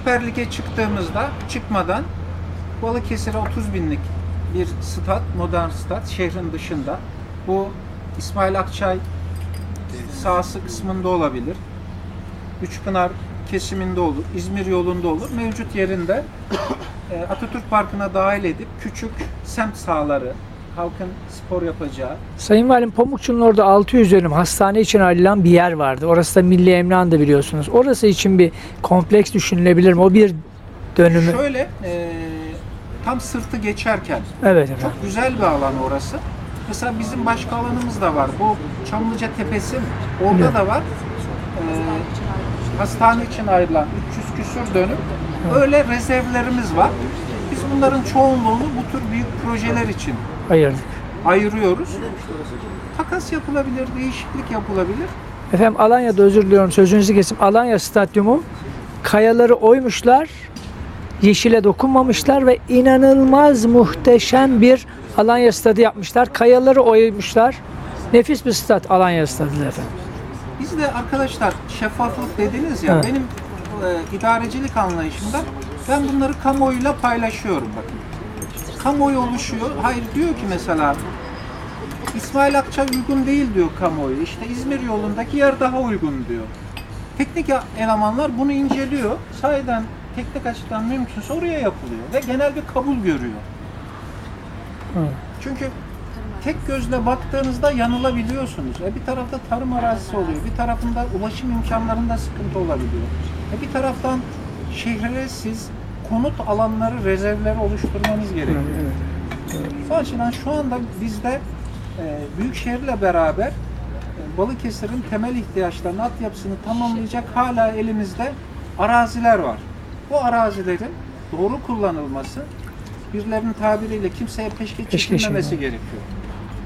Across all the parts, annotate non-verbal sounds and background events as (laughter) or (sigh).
Süper Lig'e çıktığımızda çıkmadan Balıkesir'e 30 binlik bir stat, modern stat şehrin dışında. Bu İsmail Akçay sahası kısmında olabilir. Üçpınar kesiminde olur, İzmir yolunda olur. Mevcut yerinde e, Atatürk Parkı'na dahil edip küçük semt sahaları, halkın spor yapacağı, Sayın Valim Pamukçu'nun orada 600 dönüm hastane için ayrılan bir yer vardı. Orası da Milli Emlak'ın da biliyorsunuz. Orası için bir kompleks düşünülebilir mi? O bir dönümü. şöyle e, tam sırtı geçerken Evet efendim. Çok güzel bir alan orası. Mesela bizim başka alanımız da var. Bu Çamlıca Tepesi orada Evet. da var. Ee, hastane için ayrılan 300 küsür dönüm. Öyle rezervlerimiz var. Bunların çoğunluğunu bu tür büyük projeler için Hayır. ayırıyoruz. Takas yapılabilir, değişiklik yapılabilir. Efendim Alanya'da özür diliyorum sözünüzü kesim. Alanya Stadyumu kayaları oymuşlar. Yeşile dokunmamışlar ve inanılmaz muhteşem bir Alanya stadı yapmışlar. Kayaları oymuşlar. Nefis bir stat Alanya stadı efendim. Biz de arkadaşlar şeffaflık dediniz ya Evet. benim e, idarecilik anlayışımda ben bunları kamuoyuyla paylaşıyorum bakın. Kamuoyu oluşuyor. Hayır diyor ki mesela İsmail Akçay uygun değil diyor kamuoyu. İşte İzmir yolundaki yer daha uygun diyor. Teknik elemanlar bunu inceliyor. Sahiden teknik açıdan mümkünse oraya yapılıyor ve genel bir kabul görüyor. Evet. Çünkü tek gözle baktığınızda yanılabiliyorsunuz. E bir tarafta tarım arazisi oluyor, bir tarafında ulaşım imkanlarında sıkıntı olabiliyor. E bir taraftan şehre siz konut alanları, rezervleri oluşturmanız gerekiyor. O açıdan şu anda bizde e, Büyükşehir'le beraber e, Balıkesir'in temel ihtiyaçlarını, altyapısını tamamlayacak hala elimizde araziler var. Bu arazilerin doğru kullanılması, birilerinin tabiriyle kimseye Peşkeş çekilmemesi gerekiyor.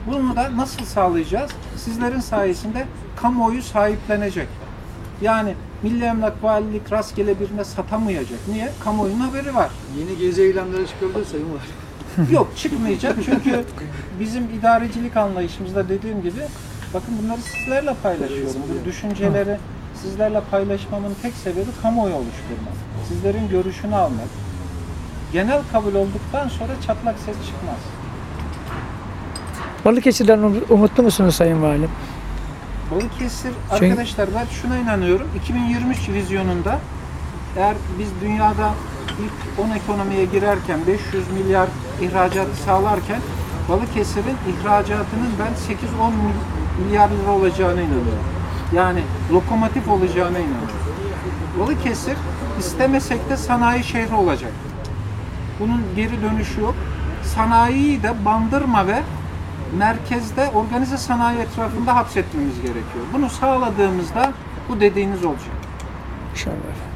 Bunu da nasıl sağlayacağız? Sizlerin sayesinde kamuoyu sahiplenecek. Yani Milli Emlak Valilik rastgele birine satamayacak. Niye? Kamuoyunun haberi var. Yeni gezi eylemleri çıkabilir sayın var. (laughs) Yok çıkmayacak çünkü bizim idarecilik anlayışımızda dediğim gibi bakın bunları sizlerle paylaşıyorum. Bu düşünceleri sizlerle paylaşmamın tek sebebi kamuoyu oluşturmak. Sizlerin görüşünü almak. Genel kabul olduktan sonra çatlak ses çıkmaz. Balıkesir'den um- umutlu musunuz Sayın Valim? Balıkesir Çünkü- arkadaşlar ben şuna inanıyorum. 2023 vizyonunda eğer biz dünyada ilk 10 ekonomiye girerken 500 milyar ihracatı sağlarken Balıkesir'in ihracatının ben 8-10 mil- milyar lira olacağına inanıyorum. Yani lokomotif olacağına inanıyorum. Balıkesir istemesek de sanayi şehri olacak. Bunun geri dönüşü yok. Sanayiyi de bandırma ve merkezde organize sanayi etrafında hapsetmemiz gerekiyor. Bunu sağladığımızda bu dediğiniz olacak. İnşallah.